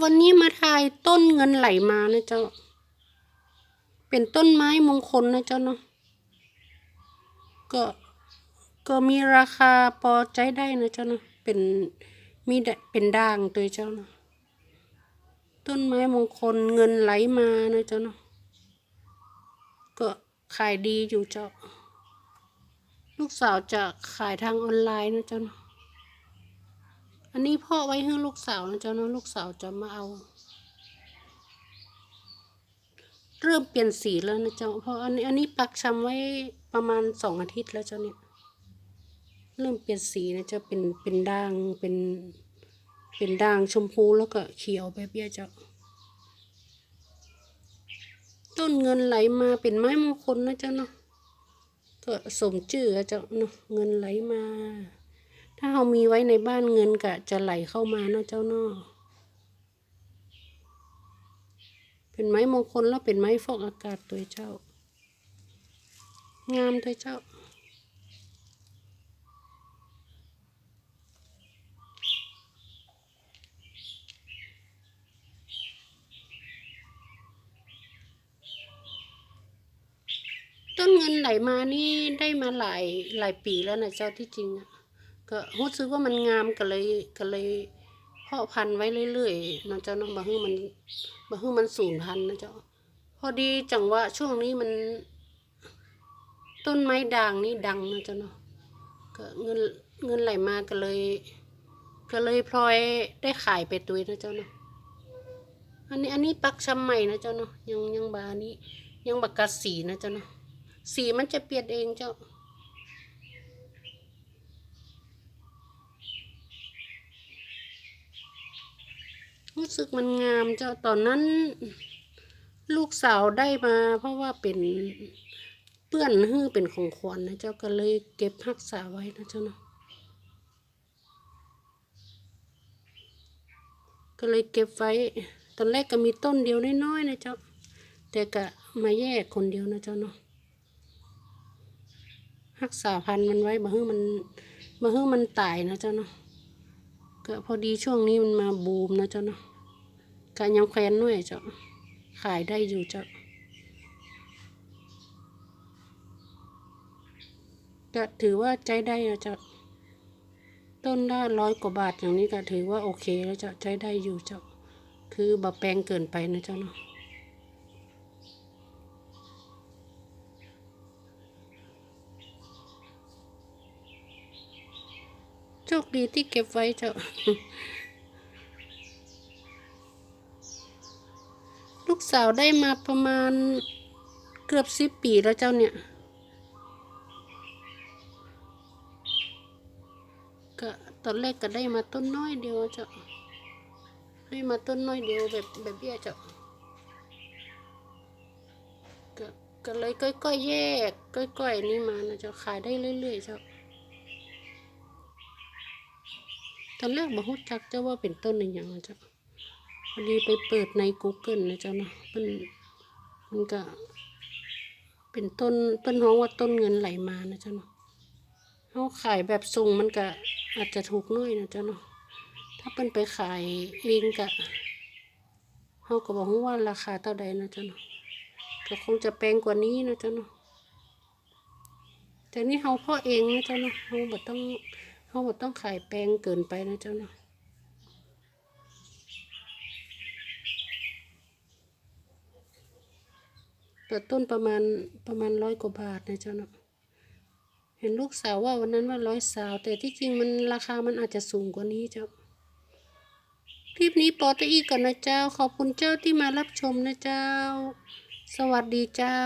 วันนี้มาถ่ายต้นเงินไหลมานะเจ้า เป็นต้นไม้มงคลนะเจ้าเนาะก็ก็มีราคาพอใจได้นะเจ้าเนาะเป็นมีได้เป็นด่างตัวเจ้าเนาะต้นไม้มงคลเงินไหลมานะเจ้าเนาะก็ขายดีอยู่เจ้า ลูกสาวจะขายทางออนไลน์นะเจ้าเนาะ อันนี้พ่อไว้ให้ลูกสาวนะเจ้าเนาะลูกสาวจะมาเอา เริ่มเปลี่ยนสีแล้วนะเจ้าเพราะอันนี้อันนี้ปักชำไว้ประมาณสองอาทิตย์แล้วเจ้าเนี่ย เริ่มเปลี่ยนสีนะเจ้าเป็นเป็นด่างเป็นเป็นด่างชมพูแล้วก็เขียวแบบเนี้ยเจ้าต้นเงินไหลมาเป็นไม้มงคลนะเจ้าเนาะก็สมชื่อเจ้าเนาะเงินไหลมา ถ้าเรามีไว้ในบ้านเงินก็จะไหลเข้ามาเนาะเจ้าเนาะเป็นไม้มงคลแล้วเป็นไม้ฟอกอากาศตัวเจ้า งามตัวเจ้าต้นเงินไหลมานี่ได้มาหลายหลายปีแล้วนะเจ้าที่จริงอะ ก็รู้สึกว่ามันงามก็เลยก็เลยเพาะพันธุ์ไว้เรื่อยๆนะเจ้าเนาะบางทีมันบางทีมันสูญพันธุ์นะเจ้าพอดีจังว่าช่วงนี้มัน ต้นไม้ด่างนี่ดังนะเจ้าเนาะก็เงินเงินไหลมาก็เลย ก็เลยพลอยได้ขายไปตัวนะเจ้าเนาะอันนี้อันนี้ปักชำใหม่นะเจ้าเนาะยังยังบานี้ยังบักกัดสีนะเจ้าเนาะสีมันจะเปลี่ยนเองเจ้า สึกมันงามเจ้าตอนนั้น ลูกสาวได้มา เพราะว่าเป็นเปื้อนหื้อเป็นของขวัญนะเจ้าก็เลยเก็บรักษาไว้นะเจ้าเนาะก็เลยเก็บไว้ ตอนแรกก็มีต้นเดียวน้อยๆนะเจ้าแต่ก็มาแยกคนเดียวนะเจ้าเนาะรักษาพันธุ์มันไว้บ่ให้มันบ่ให้มันตายนะเจ้าเนาะก็พอดีช่วงนี้มันมาบูมนะเจ้าเนาะ การยังแควนด้วยเจ้าขายได้อยู่เจ้าก็ถือว่าใจได้นะเจ้าต้นละร้อยกว่าบาทอย่างนี้ก็ถือว่าโอเคแล้วเจ้าใจได้อยู่เจ้าคือบ่แปลงเกินไปนะเจ้าเนาะโชคดีที่เก็บไว้เจ้า ลูกสาวได้มาประมาณเกือบสิบปีแล้วเจ้าเนี่ย ก็ตอนแรกก็ได้มาต้นน้อยเดียวเจ้า ได้มาต้นน้อยเดียวแบบแบบเบี้ยเจ้าก็ก็เลยก้อยๆแยกก้อยๆนี่มานะเจ้าขายได้เรื่อยๆเจ้าตอนแรกบ่ฮู้จักเจ้าว่าเป็นต้นอหย่างนะเจ้า พอดีไปเปิดใน Google นะเจ้าเนาะมันมันก็ เป็นต้นเปิ้นฮ้องว่าต้นเงินไหลมานะเจ้าเนาะเฮาขายแบบส่งมันก็อาจจะถูกน้อยนะเจ้าเนาะถ้าเปิ้นไปขายเองก็เฮาก็บ่ฮู้ว่าราคาเท่าใดนะเจ้าเนาะก็คงจะแพงกว่านี้นะเจ้าเนาะแต่นี่เฮาพาะเองนะเจ้าเนาะเฮาบ่ต้องเขาบอกต้องขายแปลงเกินไปนะเจ้าเนาะ ต้นประมาณประมาณร้อยกว่าบาทนะเจ้าเนาะเห็นลูกสาวว่าวันนั้นว่าร้อยสาว แต่ที่จริงมันราคามันอาจจะสูงกว่านี้เจ้าคลิปนี้ปอตอีก่อนนะเจ้า ขอบคุณเจ้าที่มารับชมนะเจ้า สวัสดีเจ้า